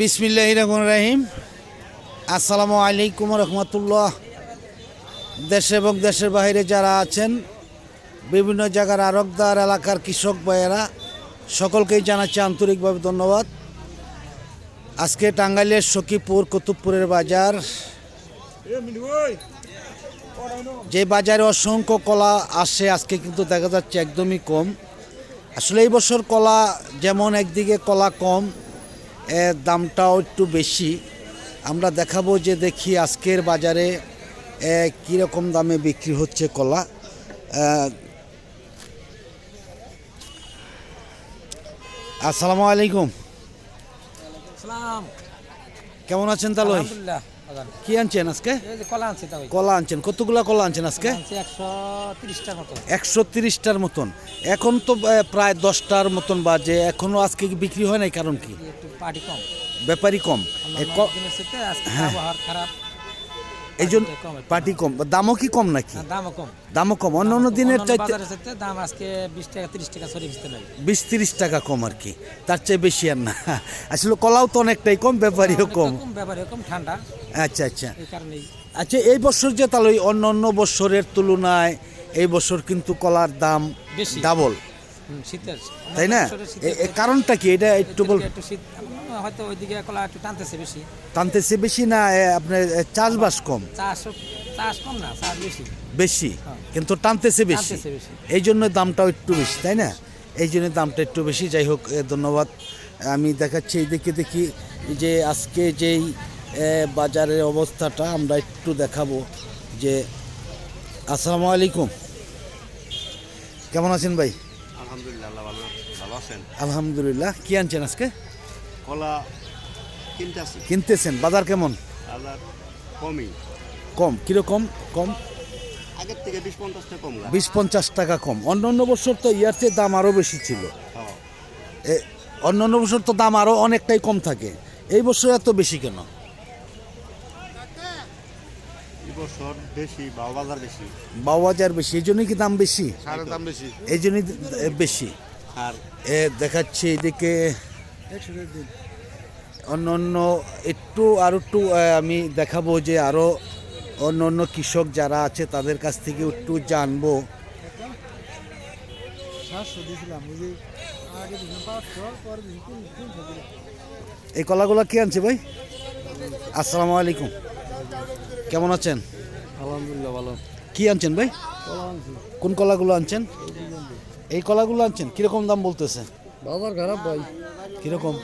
বিসমিল্লাহ রহমান রাহিম। আসসালামু আলাইকুম রহমতুল্লাহ। দেশে এবং দেশের বাইরে যারা আছেন, বিভিন্ন জায়গার আরকদার এলাকার কৃষক ভাইয়েরা, সকলকেই জানাচ্ছি আন্তরিকভাবে ধন্যবাদ। আজকে টাঙ্গাইলের সখীপুর, কুতুবপুরের বাজার। যে বাজারে অসংখ্য কলা আসে, আজকে কিন্তু দেখা যাচ্ছে একদমই কম। আসলে এই বছর কলা যেমন একদিকে কলা কম দামটাও একটু বেশি। আমরা দেখাবো যে দেখি আজকের বাজারে কীরকম দামে বিক্রি হচ্ছে কলা। আসসালামু আলাইকুম। কেমন আছেন তাহলে। কি আনছেন আজকে? কলা আনছি কলা আনছেন। কতগুলা কলা আনছেন আজকে? একশো তিরিশটার মতন। এখন তো প্রায় দশটার মতন বাজে। এখনও আজকে বিক্রি হয় নাই? কারণ কি? ব্যাপারই কম। হ্যাঁ। এই জন্য পার্টিটা কম দামও কি কম নাকি? দামও কম। দামও কম। অন্য অন্য দিনের চাইতে দাম আজকে বিশ টাকা তিরিশ টাকা সরি বিশ। তিরিশ টাকা কম আর কি। তার চেয়ে বেশি আর না। আসলে কলাও তো অনেকটাই কম ব্যাপারীও কম। কম ব্যাপারে কম ঠান্ডা। আচ্ছা আচ্ছা। আচ্ছা এই বছর যে তাহলে অন্য অন্য বছরের তুলনায় এই বছর কিন্তু কলার দাম বেশি। ডাবল তাই না? কারণটা কি? এটা একটু বল শীত হয়তো ওইদিকে কলা একটু টানতেছে বেশি। টানতেছে বেশি না আপনার চাষবাস কম? চাষ চাষ কম না চাষ বেশি। বেশি? হ্যাঁ। কিন্তু টানতেছে বেশি। এই জন্য দামটাও একটু বেশি তাই না? এই জন্য দামটা একটু বেশি। যাই হোক ধন্যবাদ। আমি দেখাচ্ছি এই দেখে দেখি যে আজকে যেই বাজারের অবস্থাটা আমরা একটু দেখাবো যে আসসালামু আলাইকুম। কেমন আছেন ভাই? আলহামদুলিল্লাহ ভালো ভালো আছেন? আলহামদুলিল্লাহ। কি আনছেন আজকে? কলা কিনতে আছি কিনতেছেন বাজার কেমন? আল্লাহ কমই। কম কীরকম? কম? আগের থেকে বিশ পঞ্চাশ টাকা কম বিশ পঞ্চাশ টাকা কম। অন্য অন্য বছর তো ইয়ার চেয়ে দাম আরও বেশি ছিল। হ্যাঁ। এ, অন্য অন্য বছর তো দাম আরও অনেকটাই কম থাকে। এই বছর এত বেশি কেন? এই বছর বেশি বাউ বাজার বেশি। বাজার বেশি এই জন্যই কি দাম বেশি? দাম বেশি। এই জন্যই বেশি। আর এ দেখাচ্ছে এদিকে অন্য অন্য একটু আর একটু আমি দেখাবো যে আরও অন্য অন্য কৃষক যারা আছে তাদের কাছ থেকে একটু জানব। এই কলাগুলো কি আনছে ভাই? আসসালামু আলাইকুম। কেমন আছেন? আলহামদুলিল্লাহ ভালো। কি আনছেন ভাই? কোন কলাগুলো আনছেন? এই কলাগুলো আনছেন? কীরকম দাম বলতেছে? বাজার খারাপ ভাই। কীরকম?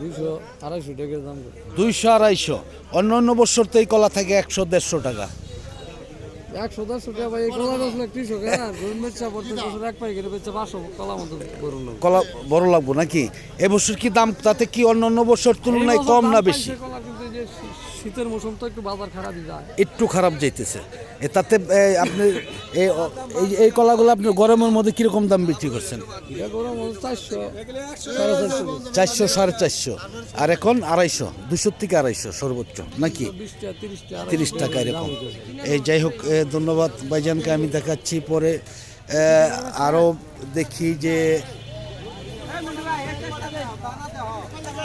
দুইশো আড়াইশো টাকা দাম দুইশো আড়াইশো। অন্য অন্য বছর তো এই কলা থাকে একশো দেড়শো টাকা। একশো দেড়শো টাকা ভাই কলা গাছ কৃষক বেচা বছর এক পাইকারি বেচা পাঁচশো কলা মতো কলা বড় লাগবো নাকি? এবছর কি দাম তাতে কি অন্য অন্য বছর তুলনায় কম না বেশি? শীতের মৌসুম তো একটু বাজার খারাপই যায়। একটু খারাপ যাইতেছে। তাতে আপনি এই এই কলাগুলো আপনি গরমের মধ্যে কীরকম দাম বিক্রি করছেন? চারশো সাড়ে চারশো চারশো সাড়ে চারশো। আর এখন আড়াইশো দুশোর থেকে আড়াইশো সর্বোচ্চ নাকি? তিরিশ টাকা এরকম। এই যাই হোক ধন্যবাদ ভাইজানকে আমি দেখাচ্ছি পরে আরও দেখি যে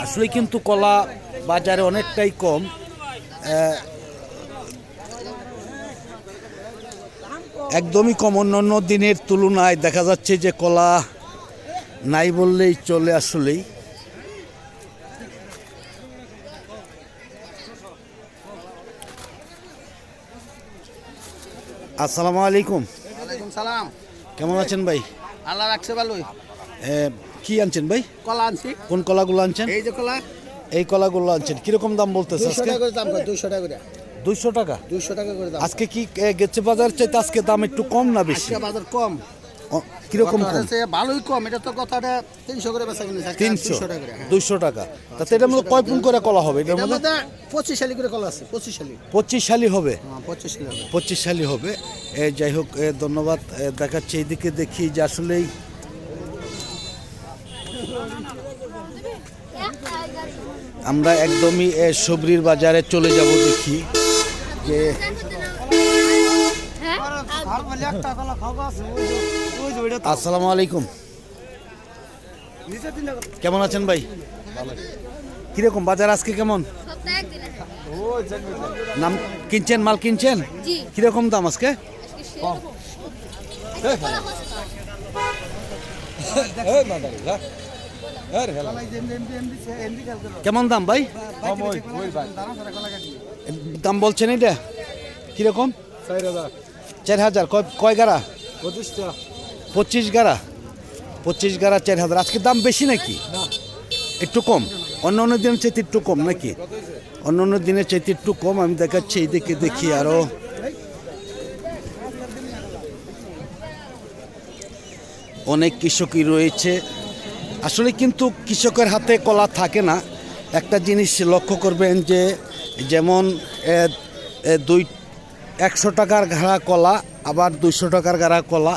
আসলে কিন্তু কলা বাজারে অনেকটাই কম। একদমই কম। অন্য অন্য দিনের তুলনায় দেখা যাচ্ছে যে কলা নাই বললেই চলে আসলেই। আসসালামু আলাইকুম। সালাম। কেমন আছেন ভাই? আল্লাহ রাখছে ভালোই। কি আনছেন ভাই? কলা আনছি। কোন কলাগুলো আনছেন? এই যে কলা এই কলাগুলো আনছেন। কীরকম দাম বলতেছে দুইশো আজকে? দুইশো টাকা করে। দুইশো টাকা? দুইশো টাকা করে দাম। আজকে কি গেছে বাজার চাইতে আজকে দাম একটু কম না বেশি? বাজার কম। কীরকম ভালোই এটা তো কথাটা তিনশো করে বেচা কিনেছে। তিনশো? দুইশো টাকা হ্যাঁ। দুইশো তাতে এটার মধ্যে কয় পুন করে কলা হবে? এটার মধ্যে পঁচিশ করে কলা আছে পঁচিশ পঁচিশ সালি হবে? হ্যাঁ পঁচিশ হবে। পঁচিশ সালি হবে। যাই হোক ধন্যবাদ। দেখাচ্ছে এইদিকে দেখি যে আসলেই আমরা একদমই এ, সবরির বাজারে চলে যাব দেখি যে আসসালামু আলাইকুম। কেমন আছেন ভাই? কীরকম বাজার আজকে কেমন। নাম কিনছেন মাল কিনছেন? জি। কীরকম দাম আজকে? কেমন দাম ভাই? দাম বলছেন এটা? কীরকম? চার হাজার। কয় কয় গাড়া? পঁচিশ গাড়া? পঁচিশ গাড়া চার হাজার। আজকে দাম বেশি নাকি? একটু কম। অন্য অন্য দিনের চাইতে একটু কম নাকি? অন্য অন্য দিনের চাইতে একটু কম। আমি দেখাচ্ছি এইদিকে দেখি আরও। অনেক কৃষকই রয়েছে। আসলে কিন্তু কৃষকের হাতে কলা থাকে না। একটা জিনিস লক্ষ্য করবেন যে, যেমন দুই, একশো টাকার ঘাড়া কলা, আবার দুইশো টাকার গাড়া কলা,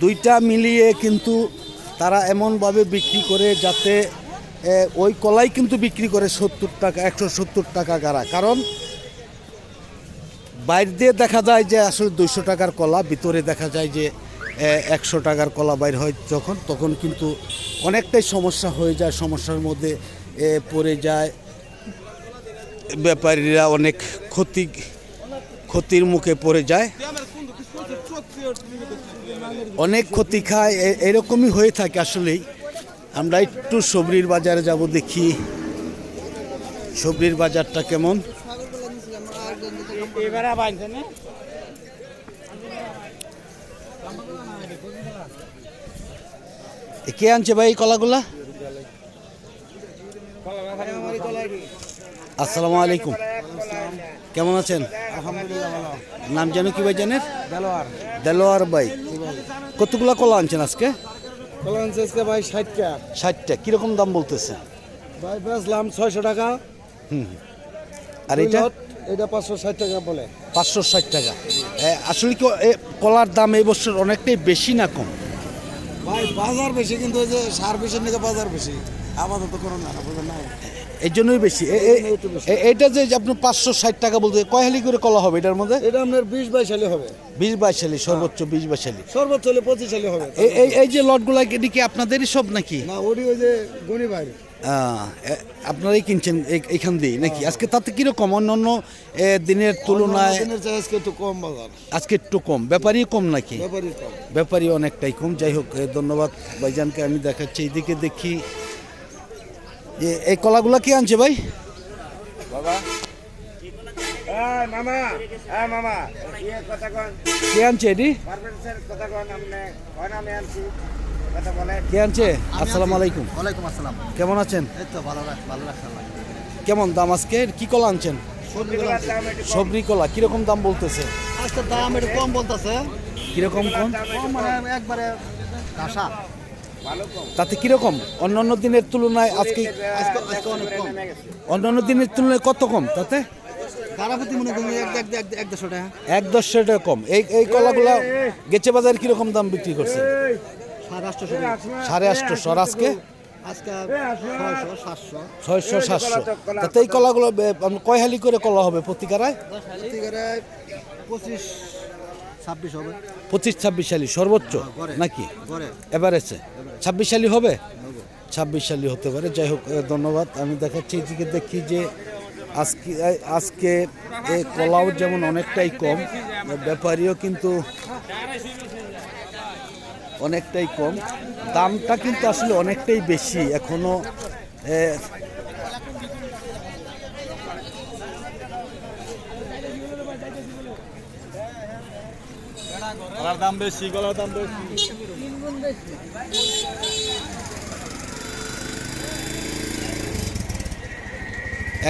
দুইটা মিলিয়ে কিন্তু তারা এমনভাবে বিক্রি করে যাতে ওই কলাই কিন্তু বিক্রি করে সত্তর টাকা, একশো সত্তর টাকা গাড়া কারণ, বাইরে দিয়ে দেখা যায় যে আসলে দুইশো টাকার কলা, ভিতরে দেখা যায় যে একশো টাকার কলা বাইর হয় যখন, তখন কিন্তু অনেকটাই সমস্যা হয়ে যায়, সমস্যার মধ্যে পড়ে যায়। ব্যাপারীরা অনেক ক্ষতি, ক্ষতির মুখে পড়ে যায়। অনেক ক্ষতি খায় এরকমই হয়ে থাকে আসলেই। আমরা একটু সবরির বাজারে যাব দেখি, সবরির বাজারটা কেমন। কে আনছে ভাই এই কলাগুলা? আসসালামু আলাইকুম। কেমন আছেন? নাম যেন কি ভাই জানেন দেলোয়ার। ভাই। কতগুলা কলা আনছেন আজকে? কলা আজকে ভাই ষাট টাকা ষাটটা। কীরকম দাম বলতেছে? ভাই বেচলাম ছয়শো টাকা। আর এটা? এটা পাঁচশো ষাট টাকা বলে। পাঁচশো ষাট টাকা। আসলে কি কলার দাম এই বছর অনেকটাই বেশি না কম? ভাই বাজার বেশি কিন্তু ওই যে সার বেশির দিকে বাজার বেশি। আপাতত কোনো না বুঝলেন না এই জন্যই বেশি। এ- এ- এ- এইটা যে আপনি পাঁচশো ষাট টাকা বলতে কয় হালি করে কলা হবে এটার মধ্যে? এটা আপনার বিশ বাইশ হালি হবে। বিশ বাইশ হালি সর্বোচ্চ বিশ বাইশ হালি। সর্বোচ্চ হলে পঁচিশ হালি হবে। এই এই যে লটগুলা এদিকে আপনাদেরই সব নাকি? না ওটি ওই যে গণি এ- আপনারাই কিনছেন এই- এইখান দিয়ে নাকি? আজকে তাতে কীরকম? অন্য অন্য দিনের তুলনায় আজকে একটু কম বাজার। আজকে একটু কম। ব্যাপারই কম নাকি? ব্যাপারই অনেকটাই কম। যাই হোক ধন্যবাদ ভাইজানকে। আমি দেখাচ্ছি এইদিকে দেখি। যে এই কলাগুলা কে আনছে ভাই? মামা মামা। কথা কন? কে আনছে এটি? কথা কন। কে আনছে? আসসালামু আলাইকুম। ওয়ালাইকুম আসসালাম। কেমন আছেন? এই তো ভালো ভালো কেমন দাম আজকে? কি কলা আনছেন? সবরি কলা কীরকম দাম বলতেছে? আজকে দাম একটু কম বলতেছে। কীরকম কম মানে একবারে কাঁসা তাতে কীরকম? অন্যান্য দিনের তুলনায় আজকে অন্যান্য দিনের তুলনায় কত কম তাতে? এক এক এক এক দেড়শো টাকা। দশ টাকা কম। এই এই কলাগুলা গেছে বাজার কীরকম দাম বিক্রি করছে? সাড়ে আটশোশো আর আজকে আজকে ছয়শো সাতশো। তাতে এই কলাগুলো কয় হালি করে কলা হবে প্রতিকারায়? পঁচিশ ছাব্বিশ হবে। পঁচিশ ছাব্বিশ সালি সর্বোচ্চ নাকি? ঘরে এভারেজে ছাব্বিশ সালি হবে? ছাব্বিশ সালি হতে পারে। যাই হোক ধন্যবাদ। আমি দেখাচ্ছি এদিকে দেখি যে আজকে আজকে এ কলাও যেমন অনেকটাই কম ব্যাপারীও কিন্তু অনেকটাই কম। দামটা কিন্তু আসলে অনেকটাই বেশি। এখনও দাম বেশি গলার দাম বেশি।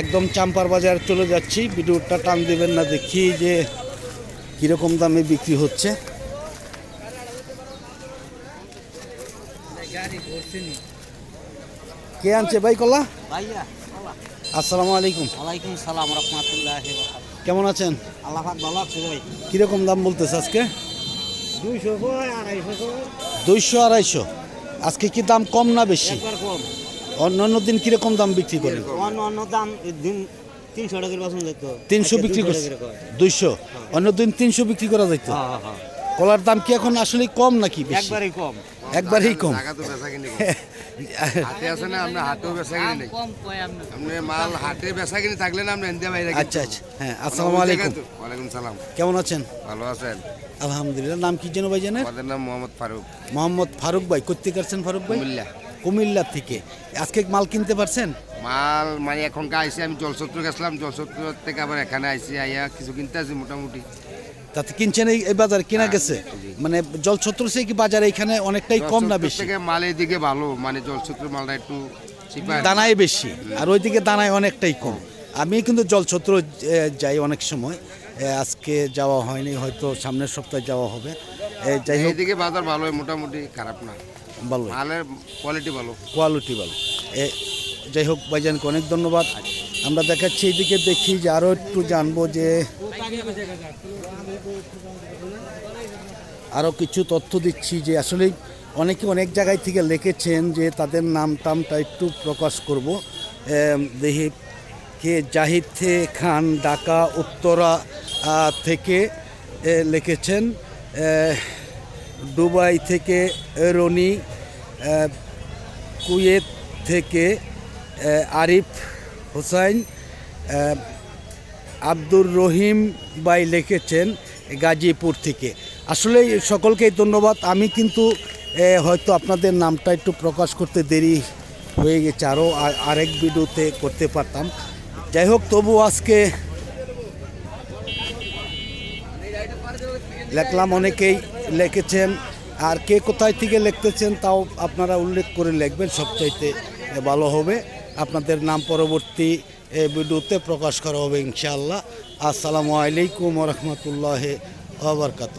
একদম চাম্পার বাজার চলে যাচ্ছি। ভিডিওটা টান দেবেন না দেখি যে কীরকম দামে বিক্রি হচ্ছে। কে আনছে? ভাই কলা? ভাইয়া আসসালামু আলাইকুম। ওয়ালাইকুম সালাম রহমতুল্লাহ কেমন আছেন? আল্লাহ পাক ভালো আছে ভাই। কীরকম দাম বলতেছে আজকে? দুইশো আড়াইশো দুইশো আড়াইশো। আজকে কি দাম কম না বেশি? অন্যান্য দিন কীরকম দাম বিক্রি করেন? অন্য অন্য দাম দিন তিনশো টাকার যেত তিনশো বিক্রি করছে। দুইশো? অন্য দিন তিনশো বিক্রি করা যাইত? হ্যাঁ হ্যাঁ। কলার দাম কি এখন আসলে কম নাকি বেশি? একবারই কম। একবারই কম। আচ্ছা আচ্ছা। হ্যাঁ আসসালামু আলাইকুম। ওয়ালাইকুম সালাম। কেমন আছেন? ভালো আছেন। আলহামদুলিল্লাহ। নাম কি যেন ভাই জানেন আমাদের নাম মোহাম্মদ ফারুক। মোহাম্মদ ফারুক ভাই। কোথেকে আসছেন ফারুক ভাই? কুমিল্লা। কুমিল্লা থেকে। আজকে মাল কিনতে পারছেন? মাল মানে এখনকার আইসি আমি জলসত্র গেছিলাম। জলসত্র থেকে আবার এখানে আইসি আইয়া কিছু কিনতে আছি মোটামুটি। তাতে কিনছেন এই এই বাজার কেনা হ্যাঁ, গেছে? মানে জলছত্র সে কি বাজার এখানে অনেকটাই কম না বেশি? মাল এদিকে ভালো মানে জলসত্র মালটা একটু দানায় বেশি আর ওইদিকে দানায় অনেকটাই কম। আমি কিন্তু জলছত্র যাই অনেক সময়। আজকে যাওয়া হয়নি হয়তো সামনের সপ্তাহে যাওয়া হবে। যাই হোক। এইদিকে বাজার ভালো মোটামুটি খারাপ না। ভালো। মালের কোয়ালিটি ভালো। কোয়ালিটি ভালো। এ, যাই হোক ভাইজানকে অনেক ধন্যবাদ। আমরা দেখাচ্ছি এইদিকে দেখি যে আরও একটু জানব যে আরও কিছু তথ্য দিচ্ছি যে আসলে অনেকে অনেক জায়গায় থেকে লিখেছেন যে তাদের নাম টামটা একটু প্রকাশ করব। দেখি, কে জাহিদ খান ঢাকা, উত্তরা থেকে লিখেছেন। দুবাই থেকে রনি কুয়েত থেকে আরিফ হোসাইন আব্দুর রহিম বাই লিখেছেন গাজীপুর থেকে। আসলে সকলকেই ধন্যবাদ। আমি কিন্তু হয়তো আপনাদের নামটা একটু প্রকাশ করতে দেরি হয়ে গেছে আরও আরেক ভিডিওতে করতে পারতাম। যাই হোক, তবু আজকে লেখলাম, অনেকেই লিখেছেন। আর কে কোথায় থেকে লিখতেছেন তাও আপনারা উল্লেখ করে লিখবেন, সবচাইতে ভালো হবে। আপনাদের নাম পরবর্তী এ, ভিডিওতে প্রকাশ করা হবে ইনশাআল্লাহ। আসসালামু আলাইকুম রহমতুল্লাহ আবরকাত